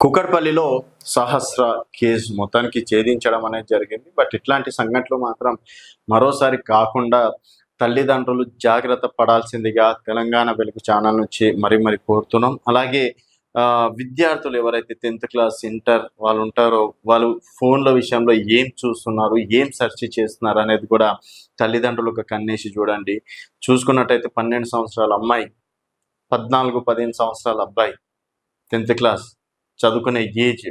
కుకర్పల్లిలో సహస్ర case మొత్తానికి ఛేదించడం అనేది జరిగింది. బట్ ఇట్లాంటి సంఘటనలు మాత్రం మరోసారి కాకుండా తల్లిదండ్రులు జాగ్రత్త పడాల్సిందిగా తెలంగాణ వెలుగు ఛానల్ నుంచి మరి మరి కోరుతున్నాం. అలాగే ఆ, విద్యార్థులు ఎవరైతే టెన్త్ క్లాస్ ఇంటర్ వాళ్ళు ఉంటారో వాళ్ళు ఫోన్ల విషయంలో ఏం చూస్తున్నారు ఏం సెర్చ్ చేస్తున్నారు అనేది కూడా తల్లిదండ్రులు ఒక కన్నేసి చూడండి. చూసుకున్నట్టయితే పన్నెండు సంవత్సరాల అమ్మాయి పద్నాలుగు పదిహేను సంవత్సరాల అబ్బాయి టెన్త్ క్లాస్ చదువుకునే ఏజ్.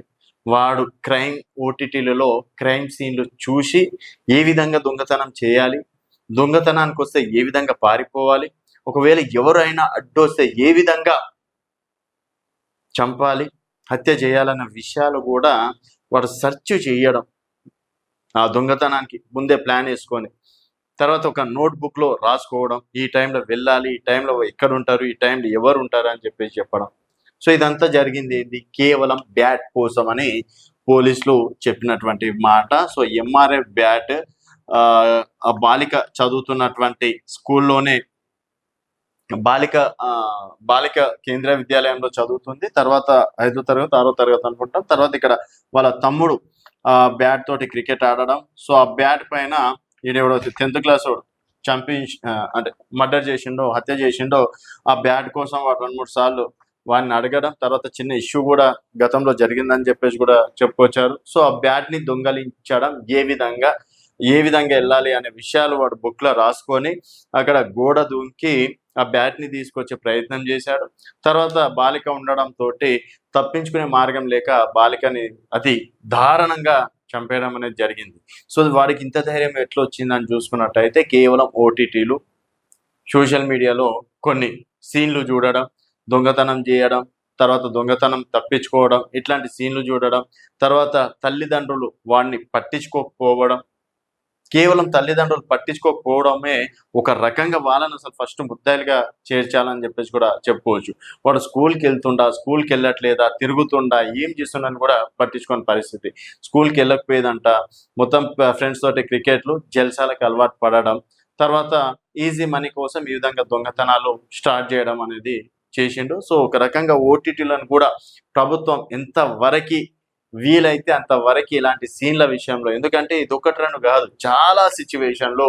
వాడు క్రైమ్ ఓటీటీలలో క్రైమ్ సీన్లు చూసి ఏ విధంగా దొంగతనం చేయాలి దొంగతనానికి వస్తే ఏ విధంగా పారిపోవాలి ఒకవేళ ఎవరైనా అడ్డొస్తే ఏ విధంగా చంపాలి హత్య చేయాలన్న విషయాలు కూడా వాడు సెర్చ్ చేయడం. ఆ దొంగతనానికి ముందే ప్లాన్ వేసుకొని తర్వాత ఒక నోట్బుక్లో రాసుకోవడం ఈ టైంలో వెళ్ళాలి ఈ టైంలో ఎక్కడ ఉంటారు ఈ టైంలో ఎవరు ఉంటారు అని చెప్పేసి చెప్పడం. సో ఇదంతా జరిగింది ఏంటి కేవలం బ్యాట్ కోసం అని పోలీసులు చెప్పినటువంటి మాట. సో ఎంఆర్ఎఫ్ బ్యాట్ ఆ బాలిక చదువుతున్నటువంటి స్కూల్లోనే బాలిక ఆ బాలిక కేంద్రీయ విద్యాలయంలో చదువుతుంది. తర్వాత ఐదో తరగతి ఆరో తరగతి అనుకుంటాం. తర్వాత ఇక్కడ వాళ్ళ తమ్ముడు ఆ బ్యాట్ తోటి క్రికెట్ ఆడడం. సో ఆ బ్యాట్ పైన ఈడెవడో టెన్త్ క్లాస్ చంపి అంటే మర్డర్ చేసిండో హత్య చేసిండో ఆ బ్యాట్ కోసం వాడు రెండు మూడు సార్లు వాడిని అడగడం తర్వాత చిన్న ఇష్యూ కూడా గతంలో జరిగిందని చెప్పేసి కూడా చెప్పుకొచ్చారు. సో ఆ బ్యాట్ని దొంగలించడం ఏ విధంగా ఏ విధంగా వెళ్ళాలి అనే విషయాలు వాడు బుక్లో రాసుకొని అక్కడ గోడ దూకి ఆ బ్యాట్ని తీసుకొచ్చే ప్రయత్నం చేశాడు. తర్వాత బాలిక ఉండడం తోటి తప్పించుకునే మార్గం లేక బాలికని అతి దారుణంగా చంపేయడం అనేది జరిగింది. సో వాడికి ఇంత ధైర్యం ఎట్లా వచ్చిందని చూసుకున్నట్టయితే కేవలం ఓటీటీలు సోషల్ మీడియాలో కొన్ని సీన్లు చూడడం దొంగతనం చేయడం తర్వాత దొంగతనం తప్పించుకోవడం ఇట్లాంటి సీన్లు చూడడం తర్వాత తల్లిదండ్రులు వాడిని పట్టించుకోకపోవడం కేవలం తల్లిదండ్రులు పట్టించుకోకపోవడమే ఒక రకంగా వాళ్ళని అసలు ఫస్ట్ ముద్దాయిలుగా చేర్చాలని చెప్పేసి కూడా చెప్పుకోవచ్చు. వాడు స్కూల్కి వెళ్తుండా స్కూల్కి వెళ్ళట్లేదా తిరుగుతుండా ఏం చేస్తుండని కూడా పట్టించుకోని పరిస్థితి. స్కూల్కి వెళ్ళకపోయేదంట మొత్తం ఫ్రెండ్స్ తోటి క్రికెట్లు జల్సాలకు అలవాటు పడడం తర్వాత ఈజీ మనీ కోసం ఈ విధంగా దొంగతనాలు స్టార్ట్ చేయడం అనేది చేసిండు. సో ఒక రకంగా ఓటీటీలను కూడా ప్రభుత్వం ఎంత వరకి వీలైతే అంతవరకు ఇలాంటి సీన్ల విషయంలో. ఎందుకంటే ఇది ఒకటి రెండు కాదు చాలా సిచ్యువేషన్లో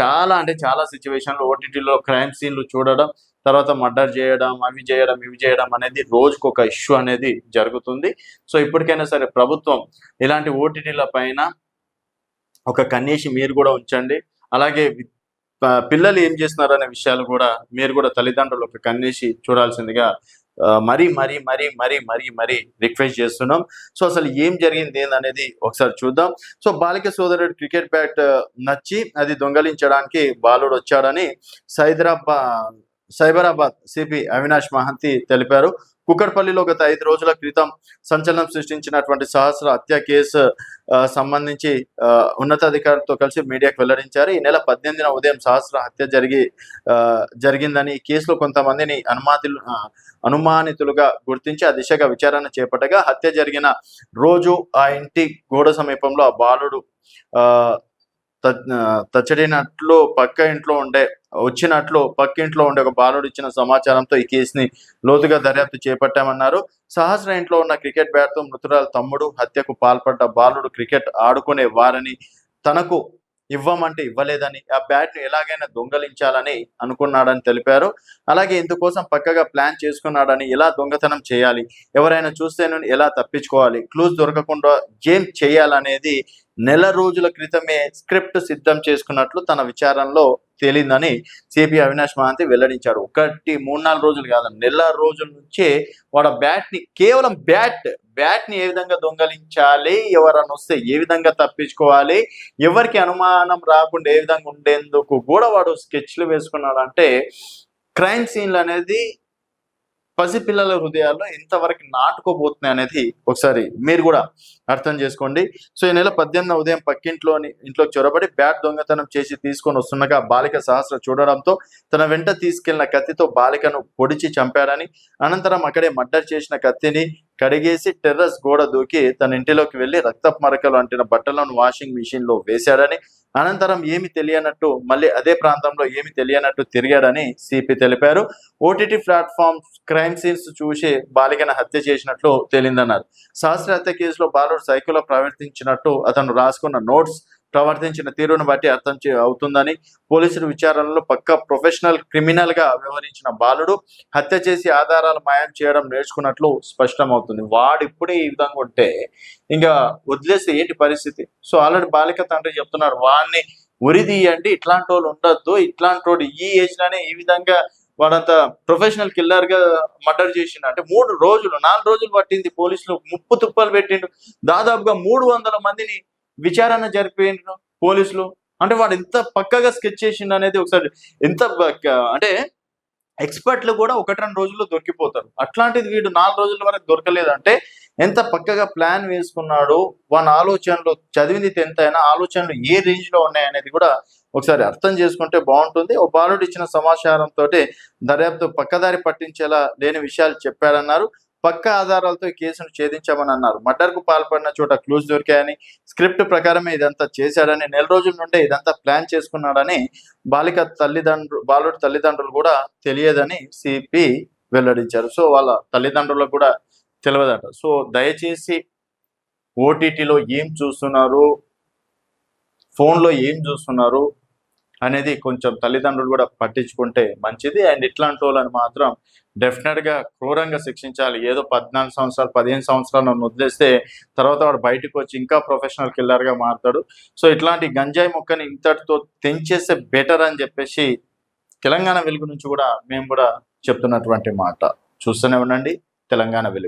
చాలా అంటే చాలా సిచ్యువేషన్లో ఓటీటీలో క్రైమ్ సీన్లు చూడడం తర్వాత మర్డర్ చేయడం అవి చేయడం ఇవి చేయడం అనేది రోజుకు ఒక ఇష్యూ అనేది జరుగుతుంది. సో ఇప్పటికైనా సరే ప్రభుత్వం ఇలాంటి ఓటీటీల పైన ఒక కన్నేసి మీరు కూడా ఉంచండి. అలాగే పిల్లలు ఏం చేస్తున్నారు అనే విషయాలు కూడా మీరు కూడా తల్లిదండ్రులు ఒక కన్నేసి చూడాల్సిందిగా మరీ మరీ మరీ మరీ మరీ మరీ రిక్వెస్ట్ చేస్తున్నాం. సో అసలు ఏం జరిగింది ఏందనేది ఒకసారి చూద్దాం. సో బాలిక సోదరుడు క్రికెట్ బ్యాట్ నచ్చి అది దొంగలించడానికి బాలుడు వచ్చాడని సైదరాబాద్ సైబరాబాద్ సిపి అవినాష్ మహంతి తెలిపారు. కుక్కడ్పల్లిలో గత ఐదు రోజుల క్రితం సంచలనం సృష్టించినటువంటి సహస్ర హత్య కేసు ఆ, సంబంధించి ఆ, ఉన్నతాధికారులతో కలిసి మీడియాకు వెల్లడించారు. ఈ నెల పద్దెనిమిదిన ఉదయం సహస్ర హత్య జరిగి ఆ, జరిగిందని ఈ కేసులో కొంతమందిని అనుమాతులు అనుమానితులుగా గుర్తించి ఆ దిశగా విచారణ చేపట్టగా హత్య జరిగిన రోజు ఆ ఇంటి గోడ సమీపంలో ఆ బాలుడు ఆ, తచ్చడినట్లు పక్క ఇంట్లో ఉండే వచ్చినట్లు పక్క ఇంట్లో ఉండే ఒక బాలుడు ఇచ్చిన సమాచారంతో ఈ కేసుని లోతుగా దర్యాప్తు చేపట్టామన్నారు. సహస్ర ఇంట్లో ఉన్న క్రికెట్ బ్యాట్తో మృతురాల తమ్ముడు హత్యకు పాల్పడ్డ బాలుడు క్రికెట్ ఆడుకునే వారని తనకు ఇవ్వమంటే ఇవ్వలేదని ఆ బ్యాట్ను ఎలాగైనా దొంగలించాలని అనుకున్నాడని తెలిపారు. అలాగే ఇందుకోసం పక్కగా ప్లాన్ చేసుకున్నాడని ఎలా దొంగతనం చేయాలి ఎవరైనా చూస్తే ఎలా తప్పించుకోవాలి క్లూజ్ దొరకకుండా ఏం చేయాలనేది నెల రోజుల క్రితమే స్క్రిప్ట్ సిద్ధం చేసుకున్నట్లు తన విచారంలో తేలిందని సిపి అవినాష్ మహాంతి వెల్లడించారు. ఒకటి మూడు నాలుగు రోజులు కాదు నెల రోజుల నుంచే వాడు బ్యాట్ని కేవలం బ్యాట్ బ్యాట్ని ఏ విధంగా దొంగలించాలి ఎవరన్నా వస్తే ఏ విధంగా తప్పించుకోవాలి ఎవరికి అనుమానం రాకుండా ఏ విధంగా ఉండేందుకు కూడా వాడు స్కెచ్లు వేసుకున్నాడు అంటే క్రైమ్ సీన్లు అనేది పసిపిల్లల హృదయాల్లో ఎంతవరకు నాటుకోబోతున్నాయి అనేది ఒకసారి మీరు కూడా అర్థం చేసుకోండి. సో ఈ నెల పద్దెనిమిది ఉదయం పక్కింట్లోని ఇంట్లోకి చొరబడి బ్యాట్ దొంగతనం చేసి తీసుకొని వస్తుండగా బాలిక సహస్ర చూడడంతో తన వెంట తీసుకెళ్ళిన కత్తితో బాలికను పొడిచి చంపాడని అనంతరం అక్కడే మర్డర్ చేసిన కత్తిని కడిగేసి టెర్రస్ గోడ దూకి తన ఇంటిలోకి వెళ్ళి రక్తపు మరకలు అంటిన బట్టలను వాషింగ్ మిషన్లో వేశాడని అనంతరం ఏమి తెలియనట్టు మళ్ళీ అదే ప్రాంతంలో ఏమి తెలియనట్టు తిరిగాడని సిపి తెలిపారు. ఓటీటీ ప్లాట్ఫామ్ క్రైమ్ సీన్స్ చూసి బాలికను హత్య చేసినట్లు తేలిందన్నారు. శాస్త్రి హత్య కేసులో బాలుడు సైకిల్లో ప్రవర్తించినట్టు అతను రాసుకున్న నోట్స్ ప్రవర్తించిన తీరును బట్టి అర్థం అవుతుందని పోలీసుల విచారణలో పక్క ప్రొఫెషనల్ క్రిమినల్గా వ్యవహరించిన బాలుడు హత్య చేసి ఆధారాలు మాయం చేయడం నేర్చుకున్నట్లు స్పష్టమవుతుంది. వాడు ఇప్పుడే ఈ విధంగా ఉంటే ఇంకా వదిలేస్తే ఏంటి పరిస్థితి? సో ఆల్రెడీ బాలిక తండ్రి చెప్తున్నారు వాడిని ఉరి తీయండి ఇట్లాంటి వాళ్ళు ఉండొద్దు ఇట్లాంటి వాడు ఈ ఏజ్లోనే ఈ విధంగా వాడంత ప్రొఫెషనల్ కిల్లర్గా మర్డర్ చేసిండు. అంటే మూడు రోజులు నాలుగు రోజులు పట్టింది పోలీసులు ముప్పు తుప్పలు పెట్టిండు. దాదాపుగా మూడు వందల మందిని విచారణ జరిపిండు పోలీసులు అంటే వాడు ఎంత పక్కగా స్కెచ్ చేసిండు అనేది ఒకసారి ఎంత అంటే ఎక్స్పర్ట్లు కూడా ఒకటి రెండు రోజుల్లో దొరికిపోతారు. అట్లాంటిది వీడు నాలుగు రోజుల వరకు దొరకలేదంటే ఎంత పక్కగా ప్లాన్ వేసుకున్నాడు వాని ఆలోచనలు చదివింది టెన్త్ అయినా ఆలోచనలు ఏ రేంజ్లో ఉన్నాయనేది కూడా ఒకసారి అర్థం చేసుకుంటే బాగుంటుంది. ఓ బాలుడు ఇచ్చిన సమాచారంతో దర్యాప్తు పక్కదారి పట్టించేలా లేని విషయాలు చెప్పారన్నారు. పక్క ఆధారాలతో ఈ కేసును ఛేదించామని అన్నారు. మర్డర్కు పాల్పడిన చోట క్లూస్ దొరికాయని స్క్రిప్ట్ ప్రకారమే ఇదంతా చేశాడని నెల రోజుల నుండే ఇదంతా ప్లాన్ చేసుకున్నాడని బాలిక తల్లిదండ్రులు బాలుడి తల్లిదండ్రులు కూడా తెలియదని సిపి వెల్లడించారు. సో వాళ్ళ తల్లిదండ్రులకు కూడా తెలియదట సో దయచేసి ఓటీటీలో ఏం చూస్తున్నారు? ఫోన్లో ఏం చూస్తున్నారు? అనేది కొంచెం తల్లిదండ్రులు కూడా పట్టించుకుంటే మంచిది. అండ్ ఇట్లాంటి వాళ్ళని మాత్రం డెఫినెట్గా క్రూరంగా శిక్షించాలి. ఏదో పద్నాలుగు సంవత్సరాలు పదిహేను సంవత్సరాలు నన్ను వదిలేస్తే తర్వాత వాడు బయటకు వచ్చి ఇంకా ప్రొఫెషనల్ కిల్లర్గా మారుతాడు. సో ఇట్లాంటి గంజాయి మొక్కని ఇంతటితో తెంచేస్తే బెటర్ అని చెప్పేసి తెలంగాణ వెలుగు నుంచి కూడా మేము కూడా చెప్తున్నటువంటి మాట. చూస్తూనే ఉండండి. తెలంగాణ వెలుగు.